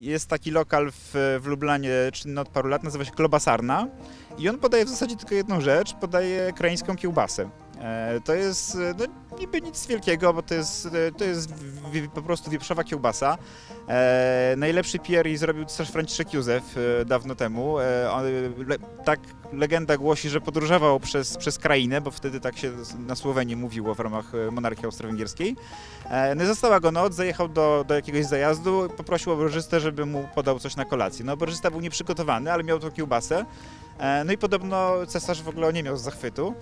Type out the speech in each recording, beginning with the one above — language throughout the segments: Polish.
Jest taki lokal w, w Lublanie czynny od paru lat, nazywa się Klobasarna i on podaje w zasadzie tylko jedną rzecz, podaje krańską kiełbasę. E, To jest e, no, niby nic wielkiego, bo to jest, e, to jest po prostu wieprzowa kiełbasa. E, najlepszy jej zrobił cesarz Franciszek Józef e, dawno temu. E, on, le, tak legenda głosi, że podróżował przez, przez krainę, bo wtedy tak się na Słowenii mówiło w ramach monarchii austro-węgierskiej. E, No została go noc, zajechał do, do jakiegoś zajazdu, poprosił oborzystę, żeby mu podał coś na kolację. No oborzysta był nieprzygotowany, ale miał tą kiełbasę. E, No i podobno cesarz w ogóle nie miał zachwytu.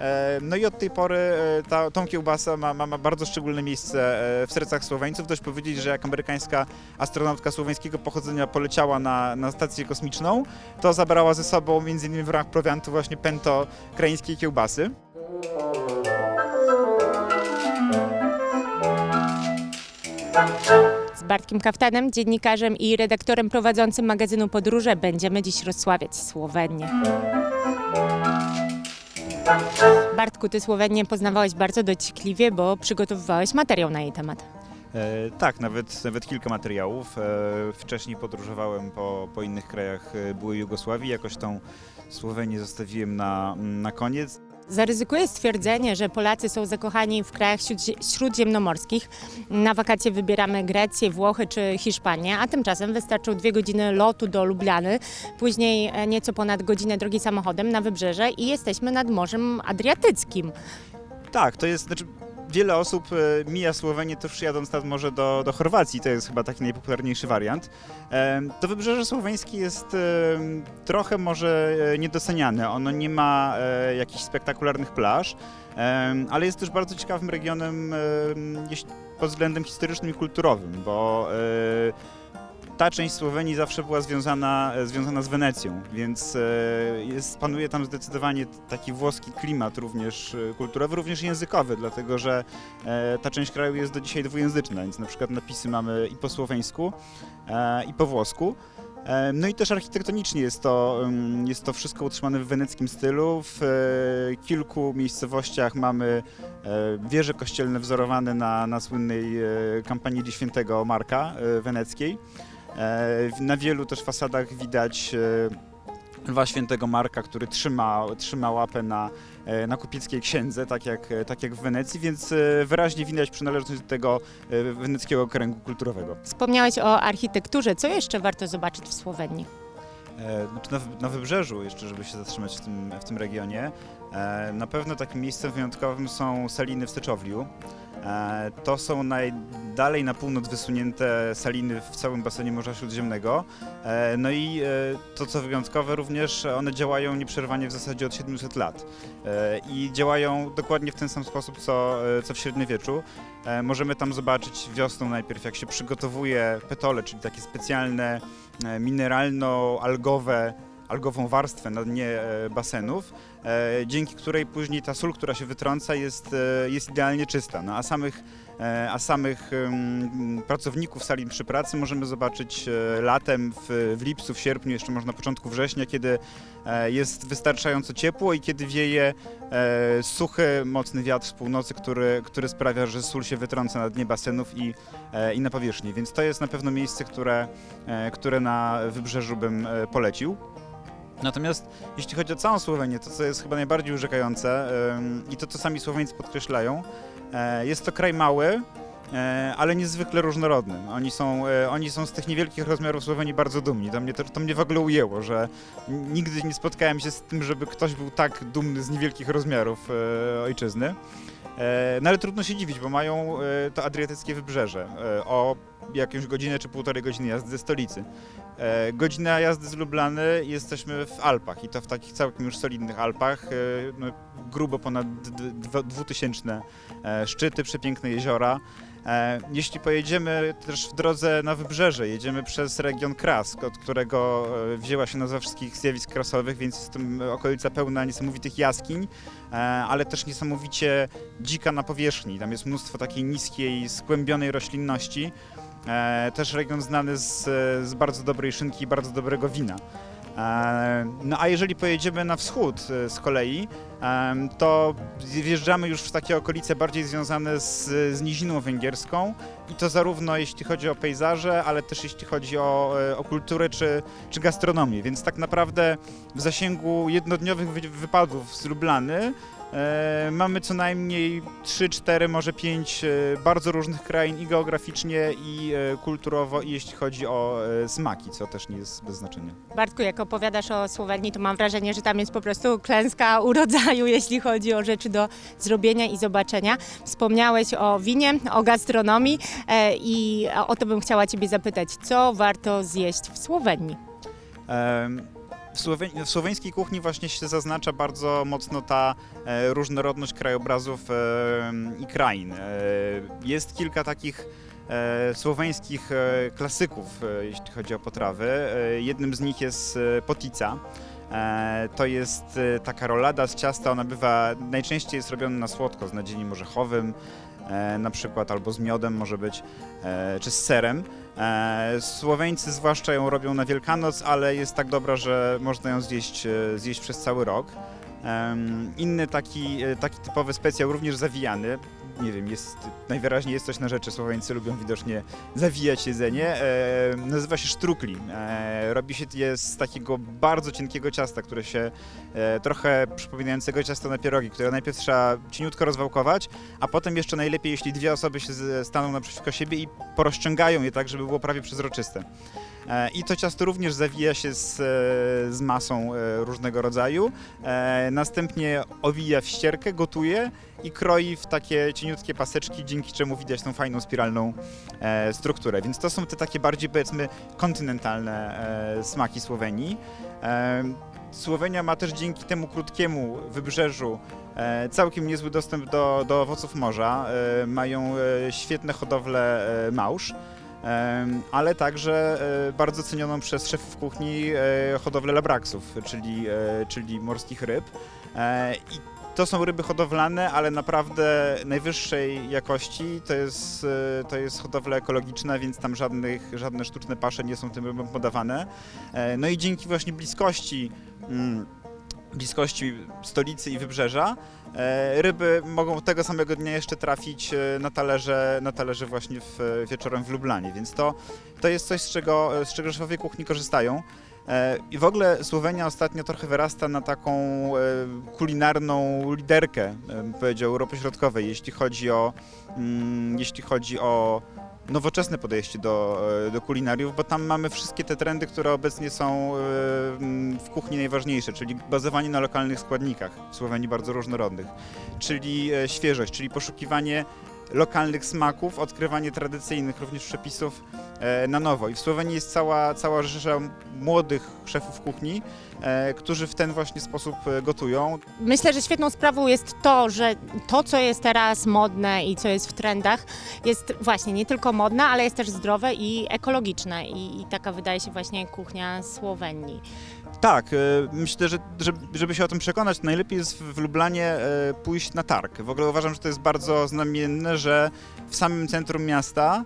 E, No i od tej pory e, ta, tą kiełbasę ma, ma, ma bardzo szczególne miejsce w sercach Słoweńców. Dość powiedzieć, że jak amerykańska astronautka słoweńskiego pochodzenia poleciała na, na stację kosmiczną, to zabrała ze sobą innymi w ramach prowiantu właśnie pęto krańskiej kiełbasy. Z Bartkiem Kaftanem, dziennikarzem i redaktorem prowadzącym magazynu Podróże będziemy dziś rozsławiać Słowenię. Bartku, ty Słowenię poznawałeś bardzo dociekliwie, bo przygotowywałeś materiał na jej temat. E, tak, nawet, nawet kilka materiałów. E, wcześniej podróżowałem po, po innych krajach e, byłej Jugosławii. Jakoś tą Słowenię zostawiłem na, na koniec. Zaryzykuję stwierdzenie, że Polacy są zakochani w krajach śródzie- śródziemnomorskich. Na wakacje wybieramy Grecję, Włochy czy Hiszpanię, a tymczasem wystarczą dwie godziny lotu do Lublany, później e, nieco ponad godzinę drogi samochodem na wybrzeże i jesteśmy nad Morzem Adriatyckim. Tak, to jest, znaczy wiele osób e, mija Słowenię też jadąc nad morze do, do Chorwacji, to jest chyba taki najpopularniejszy wariant. E, To wybrzeże słoweńskie jest e, trochę może niedoceniane, ono nie ma jakichś spektakularnych plaż, ale jest też bardzo ciekawym regionem pod względem historycznym i kulturowym, bo ta część Słowenii zawsze była związana, związana z Wenecją, więc e, jest, panuje tam zdecydowanie taki włoski klimat również e, kulturowy, również językowy, dlatego że e, ta część kraju jest do dzisiaj dwujęzyczna, więc na przykład napisy mamy i po słoweńsku, e, i po włosku. E, No i też architektonicznie jest to, ym, jest to wszystko utrzymane w weneckim stylu. W e, kilku miejscowościach mamy e, wieże kościelne wzorowane na, na słynnej e, kampanili świętego Marka e, weneckiej. E, Na wielu też fasadach widać e, lwa świętego Marka, który trzyma, trzyma łapę na, e, na kupieckiej księdze, tak jak, tak jak w Wenecji, więc wyraźnie widać przynależność do tego weneckiego kręgu kulturowego. Wspomniałeś o architekturze. Co jeszcze warto zobaczyć w Słowenii? Znaczy na, na wybrzeżu jeszcze, żeby się zatrzymać w tym, w tym regionie, na pewno takim miejscem wyjątkowym są saliny w Syczowliu. E, To są najdalej na północ wysunięte saliny w całym basenie Morza Śródziemnego. E, No i e, to, co wyjątkowe również, one działają nieprzerwanie w zasadzie od 700 lat. E, I działają dokładnie w ten sam sposób, co, e, co w średniowieczu. E, Możemy tam zobaczyć wiosną najpierw, jak się przygotowuje petole, czyli takie specjalne e, mineralno-algowe, algową warstwę na dnie e, basenów, e, dzięki której później ta sól, która się wytrąca jest, e, jest idealnie czysta. No, a samych, a samych pracowników salin przy pracy możemy zobaczyć latem, w, w lipcu, w sierpniu, jeszcze może na początku września, kiedy jest wystarczająco ciepło i kiedy wieje suchy, mocny wiatr z północy, który, który sprawia, że sól się wytrąca na dnie basenów i, i na powierzchni. Więc to jest na pewno miejsce, które, które na wybrzeżu bym polecił. Natomiast jeśli chodzi o całą Słowenię, to co jest chyba najbardziej urzekające i to, co sami Słoweńcy podkreślają, e, jest to kraj mały, e, ale niezwykle różnorodny. Oni są, e, oni są z tych niewielkich rozmiarów Słowenii bardzo dumni. To mnie, to, to mnie w ogóle ujęło, że nigdy nie spotkałem się z tym, żeby ktoś był tak dumny z niewielkich rozmiarów e, ojczyzny. No ale trudno się dziwić, bo mają to adriatyckie wybrzeże o jakąś godzinę czy półtorej godziny jazdy ze stolicy. E, Godzina jazdy z Lublany jesteśmy w Alpach i to w takich całkiem już solidnych Alpach. e, No, grubo ponad dwutysięczne e, szczyty, przepiękne jeziora. E, Jeśli pojedziemy też w drodze na wybrzeże, jedziemy przez region Krask, od którego e, wzięła się nazwa wszystkich zjawisk krasowych, więc jest to okolica pełna niesamowitych jaskiń, e, ale też niesamowicie dzika na powierzchni. Tam jest mnóstwo takiej niskiej, skłębionej roślinności. E, Też region znany z, z bardzo dobrej szynki i bardzo dobrego wina. E, No a jeżeli pojedziemy na wschód e, z kolei, to wjeżdżamy już w takie okolice bardziej związane z, z niziną węgierską i to zarówno jeśli chodzi o pejzaże, ale też jeśli chodzi o, o kulturę czy, czy gastronomię, więc tak naprawdę w zasięgu jednodniowych wy- wypadów z Lublany mamy co najmniej 3, 4, może 5 e, bardzo różnych krain i geograficznie, i e, kulturowo, i jeśli chodzi o e, smaki, co też nie jest bez znaczenia. Bartku, jak opowiadasz o Słowenii, to mam wrażenie, że tam jest po prostu klęska urodzaju, jeśli chodzi o rzeczy do zrobienia i zobaczenia. Wspomniałeś o winie, o gastronomii e, i o to bym chciała Ciebie zapytać, co warto zjeść w Słowenii? Em, W, Słowe- w słoweńskiej kuchni właśnie się zaznacza bardzo mocno ta e, różnorodność krajobrazów e, i krain. E, jest kilka takich e, słoweńskich e, klasyków, e, jeśli chodzi o potrawy. E, jednym z nich jest e, potica. E, to jest e, taka rolada z ciasta, ona bywa, najczęściej jest robiona na słodko, z nadzieniem orzechowym e, na przykład, albo z miodem może być, czy z serem. E, Słoweńcy zwłaszcza ją robią na Wielkanoc, ale jest tak dobra, że można ją zjeść, e, zjeść przez cały rok. Inny taki, e, taki typowy specjał, również zawijany. Nie wiem, jest, najwyraźniej jest coś na rzeczy. Słoweńcy lubią widocznie zawijać jedzenie. E, nazywa się sztrukli. E, robi się je z takiego bardzo cienkiego ciasta, które się e, trochę przypominającego ciasto na pierogi, które najpierw trzeba cieniutko rozwałkować, a potem jeszcze najlepiej, jeśli dwie osoby się staną naprzeciwko siebie i porozciągają je tak, żeby było prawie przezroczyste. E, I to ciasto również zawija się z, e, z masą e, różnego rodzaju. Następnie owija w ścierkę, gotuje i kroi w takie cieniutkie paseczki, dzięki czemu widać tą fajną spiralną strukturę. Więc to są te takie bardziej powiedzmy kontynentalne smaki Słowenii. Słowenia ma też dzięki temu krótkiemu wybrzeżu całkiem niezły dostęp do, do owoców morza. Mają świetne hodowle małż. Ale także e, bardzo cenioną przez szefów kuchni e, hodowlę labraksów, czyli, e, czyli morskich ryb. I to są ryby hodowlane, ale naprawdę najwyższej jakości. To jest, to jest hodowla ekologiczna, więc tam żadnych, żadne sztuczne pasze nie są tym rybom podawane. No i dzięki właśnie bliskości, mm, bliskości stolicy i wybrzeża, E, Ryby mogą tego samego dnia jeszcze trafić e, na talerze, na talerze właśnie w, wieczorem w Lublanie, więc to, to jest coś, z czego, z czego szefowie kuchni korzystają. E, I w ogóle Słowenia ostatnio trochę wyrasta na taką kulinarną liderkę, bym powiedział, Europy Środkowej, jeśli chodzi o, mm, jeśli chodzi o nowoczesne podejście do, e, do kulinariów, bo tam mamy wszystkie te trendy, które obecnie są e, w kuchni najważniejsze, czyli bazowanie na lokalnych składnikach, w Słowenii bardzo różnorodnych, czyli e, świeżość, czyli poszukiwanie lokalnych smaków, odkrywanie tradycyjnych również przepisów e, na nowo. I w Słowenii jest cała, cała rzesza młodych szefów kuchni, e, którzy w ten właśnie sposób e, gotują. Myślę, że świetną sprawą jest to, że to, co jest teraz modne i co jest w trendach, jest właśnie nie tylko modne, ale jest też zdrowe i ekologiczne. I, i taka wydaje się właśnie kuchnia Słowenii. Tak, e, myślę, że żeby, się o tym przekonać, najlepiej jest w Lublanie e, pójść na targ. W ogóle uważam, że to jest bardzo znamienne, że w samym centrum miasta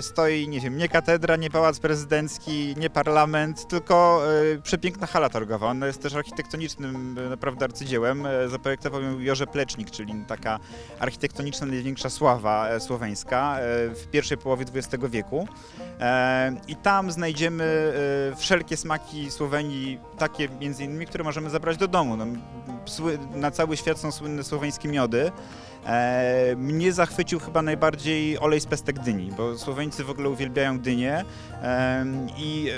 stoi, nie wiem, nie katedra, nie pałac prezydencki, nie parlament, tylko e, przepiękna hala targowa. Ona jest też architektonicznym e, naprawdę arcydziełem. E, Zaprojektował ją Jorze Plecznik, czyli taka architektoniczna największa sława e, słoweńska e, w pierwszej połowie XX wieku. E, I tam znajdziemy e, wszelkie smaki Słowenii, takie między innymi, które możemy zabrać do domu. No, na cały świat są słynne słoweńskie miody. E, mnie zachwycił chyba najbardziej olej z pestek dyni, bo Słoweńcy w ogóle uwielbiają dynię. E, I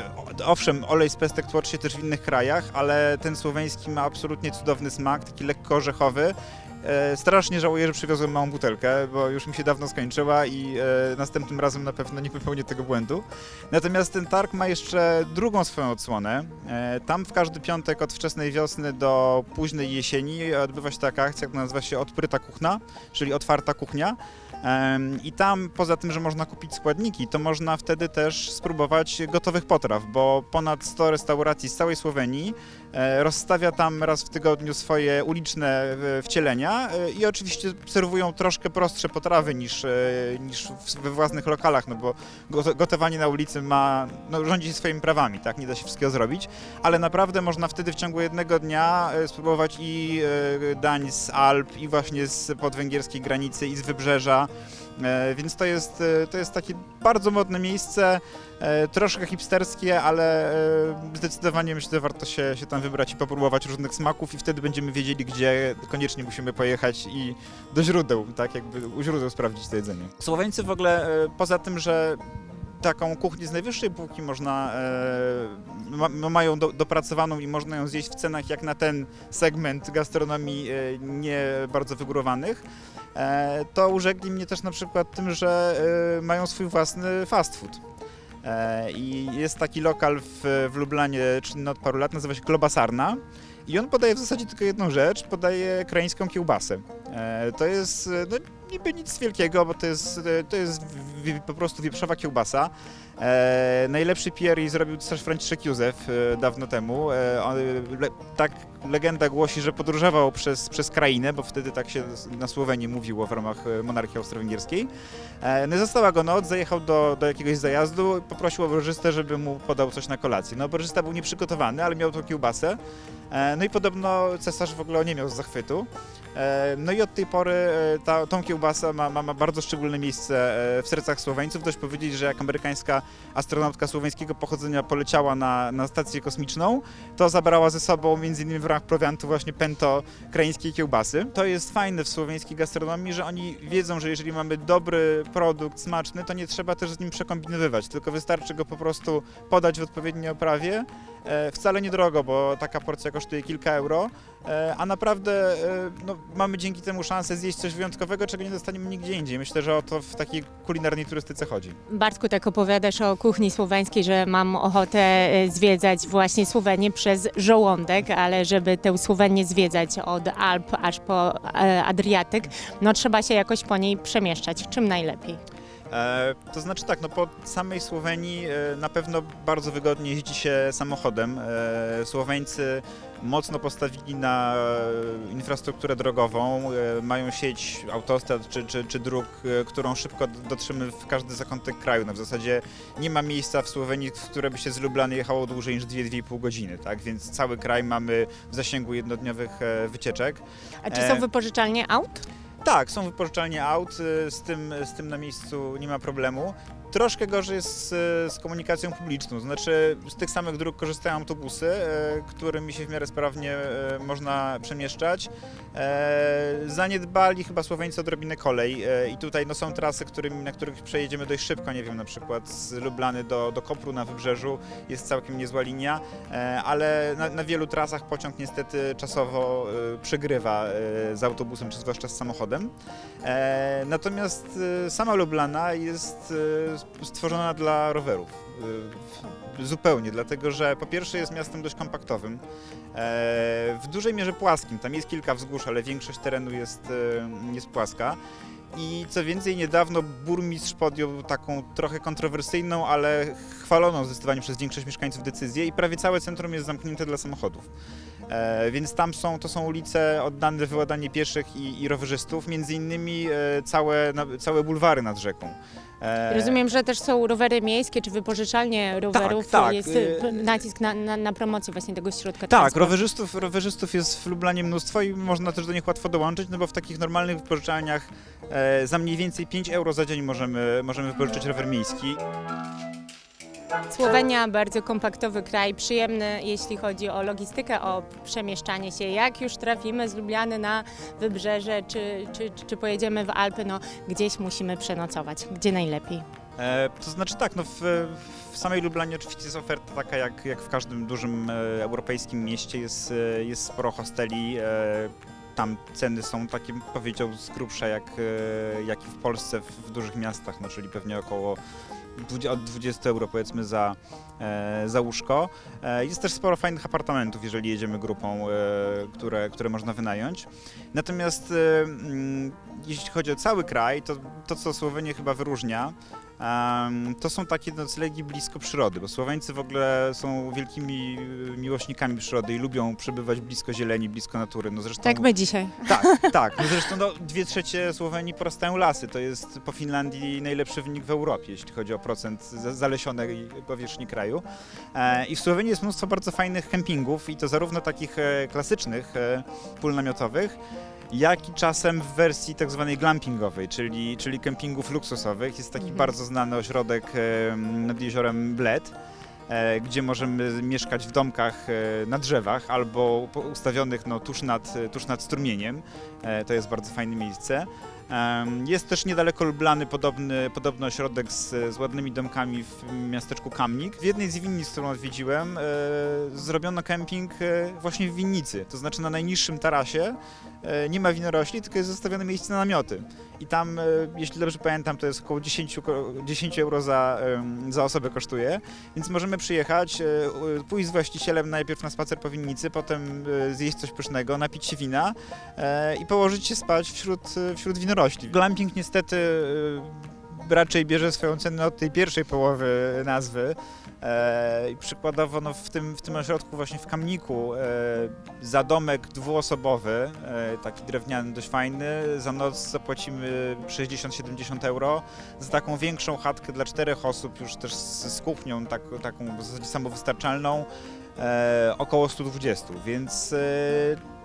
owszem, olej z pestek tłoczy się też w innych krajach, ale ten słoweński ma absolutnie cudowny smak, taki lekko orzechowy. E, Strasznie żałuję, że przywiozłem małą butelkę, bo już mi się dawno skończyła i e, następnym razem na pewno nie popełnię tego błędu. Natomiast ten targ ma jeszcze drugą swoją odsłonę. E, Tam w każdy piątek od wczesnej wiosny do późnej jesieni odbywa się taka akcja, która nazywa się Odpryta Kuchna, czyli otwarta kuchnia. I tam poza tym, że można kupić składniki, to można wtedy też spróbować gotowych potraw, bo ponad 100 restauracji z całej Słowenii rozstawia tam raz w tygodniu swoje uliczne e, wcielenia e, i oczywiście serwują troszkę prostsze potrawy niż, e, niż we własnych lokalach, no bo go- gotowanie na ulicy ma, no, rządzi się swoimi prawami, tak, nie da się wszystkiego zrobić, ale naprawdę można wtedy w ciągu jednego dnia e, spróbować i e, dań z Alp, i właśnie z podwęgierskiej granicy, i z wybrzeża, e, więc to jest, e, to jest takie bardzo modne miejsce, e, troszkę hipsterskie, ale e, zdecydowanie myślę, że warto się, się tam wybrać i popróbować różnych smaków i wtedy będziemy wiedzieli, gdzie koniecznie musimy pojechać i do źródeł, tak jakby u źródeł sprawdzić to jedzenie. Słoweńcy w ogóle, e, poza tym, że taką kuchnię z najwyższej półki można, e, ma, ma- mają do, dopracowaną i można ją zjeść w cenach jak na ten segment gastronomii e, nie bardzo wygórowanych, e, to urzekli mnie też na przykład tym, że e, mają swój własny fast food. E, I jest taki lokal w, w Lublanie, czynny od paru lat, nazywa się Globasarna. I on podaje w zasadzie tylko jedną rzecz, podaje krańską kiełbasę. E, to jest e, no, niby nic wielkiego, bo to jest, e, to jest po prostu wieprzowa kiełbasa. E, najlepszy jej zrobił cesarz Franciszek Józef e, dawno temu. E, on, le, tak legenda głosi, że podróżował przez, przez krainę, bo wtedy tak się na Słowenii mówiło w ramach e, monarchii austro-węgierskiej. E, no i została go noc, zajechał do, do jakiegoś zajazdu, poprosił oborzystę, żeby mu podał coś na kolację. No oborzysta był nieprzygotowany, ale miał tą kiełbasę. E, no i podobno cesarz w ogóle nie miał zachwytu. E, No i od tej pory e, ta, tą kiełbasę ma, ma, ma bardzo szczególne miejsce e, w sercach Słoweńców. Dość powiedzieć, że jak amerykańska astronautka słoweńskiego pochodzenia poleciała na, na stację kosmiczną, to zabrała ze sobą innymi w ramach prowiantu właśnie pęto krańskiej kiełbasy. To jest fajne w słoweńskiej gastronomii, że oni wiedzą, że jeżeli mamy dobry produkt, smaczny, to nie trzeba też z nim przekombinowywać, tylko wystarczy go po prostu podać w odpowiedniej oprawie. E, Wcale niedrogo, bo taka porcja kosztuje kilka euro, e, a naprawdę e, no, mamy dzięki temu szansę zjeść coś wyjątkowego, czego nie dostaniemy nigdzie indziej. Myślę, że o to w takiej kulinarnej turystyce chodzi. Bartku, tak opowiadasz o kuchni słoweńskiej, że mam ochotę zwiedzać właśnie Słowenię przez żołądek, ale żeby tę Słowenię zwiedzać od Alp aż po Adriatyk, no trzeba się jakoś po niej przemieszczać. Czym najlepiej? E, to znaczy tak, no po samej Słowenii e, na pewno bardzo wygodnie jeździ się samochodem. E, Słoweńcy mocno postawili na infrastrukturę drogową, mają sieć autostrad czy, czy, czy dróg, którą szybko d- dotrzemy w każdy zakątek kraju. No w zasadzie nie ma miejsca w Słowenii, w które by się z Lublany jechało dłużej niż 2-2,5 godziny, tak? Więc cały kraj mamy w zasięgu jednodniowych wycieczek. A czy są wypożyczalnie aut? Tak, są wypożyczalnie aut, y, z tym, z tym na miejscu nie ma problemu. Troszkę gorzej z, z komunikacją publiczną, znaczy z tych samych dróg korzystają autobusy, e, którymi się w miarę sprawnie e, można przemieszczać. E, Zaniedbali chyba Słoweńcy odrobinę kolej e, i tutaj no, są trasy, którymi, na których przejedziemy dość szybko, nie wiem, na przykład z Lublany do, do Kopru na Wybrzeżu jest całkiem niezła linia, e, ale na, na wielu trasach pociąg niestety czasowo e, przegrywa e, z autobusem, czy zwłaszcza z samochodem. E, Natomiast e, sama Lublana jest e, stworzona dla rowerów. E, Zupełnie, dlatego że po pierwsze jest miastem dość kompaktowym, e, w dużej mierze płaskim. Tam jest kilka wzgórz, ale większość terenu jest, e, jest płaska. I co więcej, niedawno burmistrz podjął taką trochę kontrowersyjną, ale chwaloną zdecydowanie przez większość mieszkańców decyzję i prawie całe centrum jest zamknięte dla samochodów. E, więc tam są, to są ulice oddane wyładanie pieszych i, i rowerzystów, między innymi e, całe, na, całe bulwary nad rzeką. E, Rozumiem, że też są rowery miejskie czy wypożyczalnie rowerów. tak, Jest y- e, nacisk na, na, na promocję właśnie tego środka Tak, transportu. rowerzystów, rowerzystów jest w Lublanie mnóstwo i można też do nich łatwo dołączyć, no bo w takich normalnych wypożyczalniach e, za mniej więcej 5 euro za dzień możemy, możemy wypożyczyć rower miejski. Słowenia bardzo kompaktowy kraj, przyjemny jeśli chodzi o logistykę, o przemieszczanie się. Jak już trafimy z Lubliany na wybrzeże, czy, czy, czy, pojedziemy w Alpy, no gdzieś musimy przenocować. Gdzie najlepiej? E, to znaczy tak, no w, w samej Lublanie oczywiście jest oferta taka jak, jak w każdym dużym e, europejskim mieście, jest, e, jest sporo hosteli, e, tam ceny są takie, powiedział, z grubsza jak, e, jak i w Polsce w, w dużych miastach, no czyli pewnie około 20, od 20 euro powiedzmy za, e, za łóżko. E, jest też sporo fajnych apartamentów, jeżeli jedziemy grupą, e, które, które można wynająć. Natomiast e, mm, jeśli chodzi o cały kraj, to to, co Słowenię chyba wyróżnia, To są takie noclegi blisko przyrody, bo Słoweńcy w ogóle są wielkimi y, miłośnikami przyrody i lubią przebywać blisko zieleni, blisko natury. No zresztą, Tak my dzisiaj. tak, tak. No zresztą no, dwie trzecie Słowenii porastają lasy. To jest po Finlandii najlepszy wynik w Europie, jeśli chodzi o procent za- zalesionej powierzchni kraju. E, I w Słowenii jest mnóstwo bardzo fajnych kempingów i to zarówno takich e, klasycznych, e, pól namiotowych, jak i czasem w wersji tak zwanej glampingowej, czyli, czyli kempingów luksusowych. Jest taki Mhm. bardzo znany ośrodek e, nad jeziorem Bled, e, gdzie możemy mieszkać w domkach e, na drzewach albo po- ustawionych no, tuż, nad, tuż nad strumieniem. E, To jest bardzo fajne miejsce. Jest też niedaleko Lublany podobny, podobny ośrodek z, z ładnymi domkami w miasteczku Kamnik. W jednej z winnic, którą odwiedziłem, e, zrobiono kemping e, właśnie w winnicy. To znaczy na najniższym tarasie e, nie ma winorośli, tylko jest zostawione miejsce na namioty. I tam, jeśli dobrze pamiętam, to jest około 10, ko- 10 euro za, za osobę kosztuje. Więc możemy przyjechać, pójść z właścicielem najpierw na spacer po winnicy, potem zjeść coś pysznego, napić się wina i położyć się spać wśród, wśród winorośli. Glamping niestety e, raczej bierze swoją cenę od tej pierwszej połowy nazwy. E, I przykładowo no, w, tym, w tym ośrodku właśnie w Kamniku e, za domek dwuosobowy, e, taki drewniany dość fajny, za noc zapłacimy 60-70 euro. Za taką większą chatkę dla czterech osób już też z, z kuchnią tak, taką w zasadzie samowystarczalną około 120, więc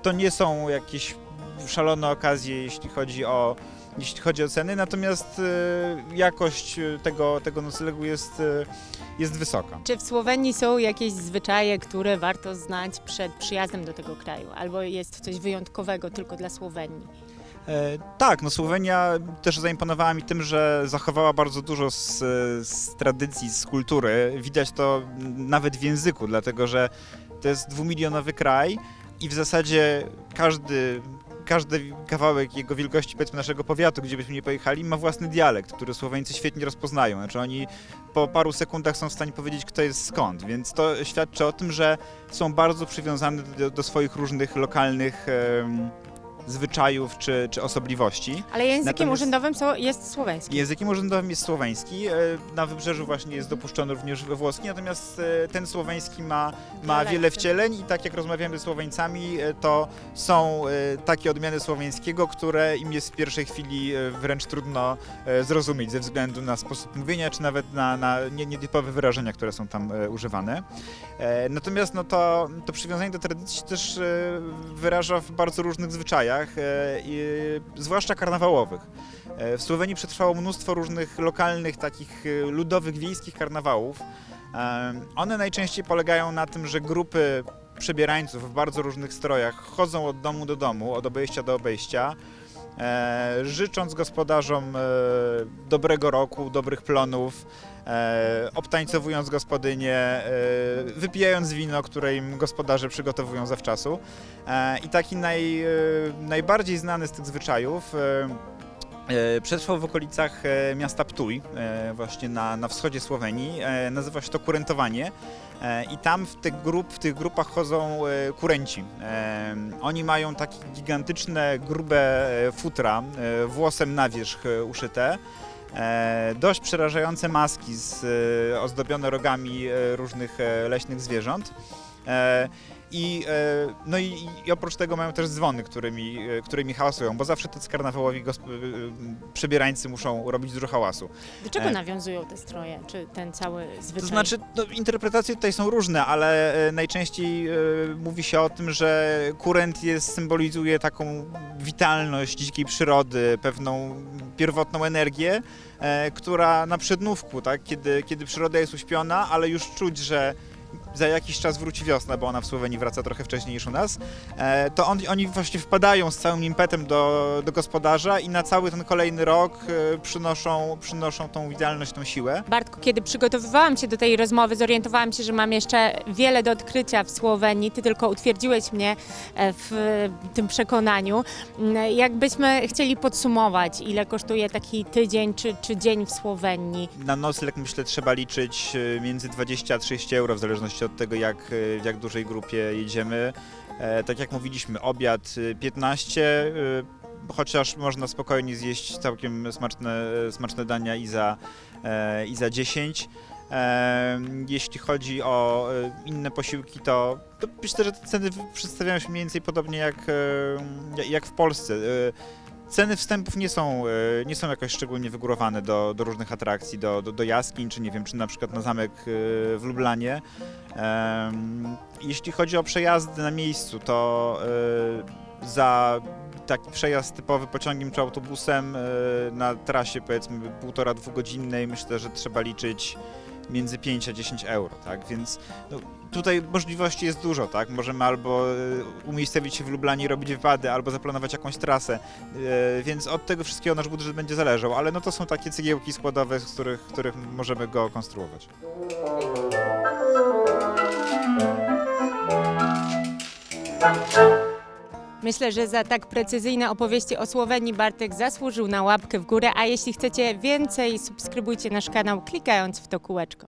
to nie są jakieś szalone okazje, jeśli chodzi o jeśli chodzi o ceny, natomiast e, jakość e, tego, tego noclegu jest, e, jest wysoka. Czy w Słowenii są jakieś zwyczaje, które warto znać przed przyjazdem do tego kraju? Albo jest coś wyjątkowego tylko dla Słowenii? E, tak, no Słowenia też zaimponowała mi tym, że zachowała bardzo dużo z, z tradycji, z kultury. Widać to nawet w języku, dlatego że to jest dwumilionowy kraj i w zasadzie każdy, każdy kawałek jego wielkości, powiedzmy naszego powiatu, gdzie byśmy nie pojechali, ma własny dialekt, który Słoweńcy świetnie rozpoznają. Znaczy oni po paru sekundach są w stanie powiedzieć, kto jest skąd, więc to świadczy o tym, że są bardzo przywiązane do, do swoich różnych lokalnych zwyczajów czy, czy osobliwości. Ale językiem Natomiast- urzędowym są, jest słoweński. Językiem urzędowym jest słoweński. e, Na wybrzeżu właśnie jest dopuszczony również włoski, natomiast e, ten słoweński ma, ma Dialekty. wiele wcieleń i tak jak rozmawiamy ze Słoweńcami, e, to są e, takie odmiany słoweńskiego, które im jest w pierwszej chwili e, wręcz trudno e, zrozumieć ze względu na sposób mówienia, czy nawet na, na nie- nietypowe wyrażenia, które są tam e, używane. E, Natomiast no to, to przywiązanie do tradycji się też e, wyraża w bardzo różnych zwyczajach, e, zwłaszcza karnawałowych. E, W Słowenii przetrwało mnóstwo różnych lokalnych, takich e, ludowych, wiejskich karnawałów. One najczęściej polegają na tym, że grupy przebierańców w bardzo różnych strojach chodzą od domu do domu, od obejścia do obejścia, życząc gospodarzom dobrego roku, dobrych plonów, obtańcowując gospodynię, e, wypijając wino, które im gospodarze przygotowują zawczasu. E, I taki naj, e, najbardziej znany z tych zwyczajów e, e, przetrwał w okolicach e, miasta Ptuj, e, właśnie na, na wschodzie Słowenii. E, Nazywa się to kurentowanie. E, I tam w tych, grup, w tych grupach chodzą e, kurenci. E, Oni mają takie gigantyczne, grube e, futra, e, włosem na wierzch e, uszyte. E, dość przerażające maski z, e, ozdobione rogami e, różnych leśnych zwierząt. I, e, no i, i oprócz tego mają też dzwony, którymi, e, którymi hałasują, bo zawsze tacy karnawałowi e, przebierańcy muszą robić dużo hałasu. Do czego nawiązują te stroje, czy ten cały zwyczaj? To znaczy, no, interpretacje tutaj są różne, ale najczęściej mówi się o tym, że kurent jest, symbolizuje taką witalność dzikiej przyrody, pewną pierwotną energię, która na przednówku, tak, kiedy, kiedy przyroda jest uśpiona, ale już czuć, że za jakiś czas wróci wiosna, bo ona w Słowenii wraca trochę wcześniej niż u nas, e, to on, oni właśnie wpadają z całym impetem do, do gospodarza i na cały ten kolejny rok e, przynoszą, przynoszą tą witalność, tą siłę. Bartku, kiedy przygotowywałam się do tej rozmowy, zorientowałam się, że mam jeszcze wiele do odkrycia w Słowenii. Ty tylko utwierdziłeś mnie e, w tym przekonaniu. Mm, Jakbyśmy chcieli podsumować, ile kosztuje taki tydzień czy, czy dzień w Słowenii? Na nocleg myślę trzeba liczyć między 20 a 30 euro w zależności od tego jak, e, w jak dużej grupie jedziemy. E, tak jak mówiliśmy, obiad e, 15, e, chociaż można spokojnie zjeść całkiem smaczne, smaczne dania i za, i za 10. E, Jeśli chodzi o inne posiłki, to, to myślę, że te ceny przedstawiają się mniej więcej podobnie jak, jak w Polsce. Ceny wstępów nie są, e, nie są jakoś szczególnie wygórowane do, do różnych atrakcji, do, do, do jaskiń, czy nie wiem, czy na przykład na zamek e, w Lublanie. Jeśli chodzi o przejazdy na miejscu, to e, za taki przejazd typowy pociągiem czy autobusem na trasie powiedzmy półtora, dwugodzinnej myślę, że trzeba liczyć między 5 a 10 euro, tak? Więc no, tutaj możliwości jest dużo, tak? Możemy albo e, umiejscowić się w Lublanie i robić wypady, albo zaplanować jakąś trasę, e, więc od tego wszystkiego nasz budżet będzie zależał, ale no to są takie cegiełki składowe, z których, których możemy go konstruować. Myślę, że za tak precyzyjne opowieści o Słowenii Bartek zasłużył na łapkę w górę, a jeśli chcecie więcej, subskrybujcie nasz kanał klikając w to kółeczko.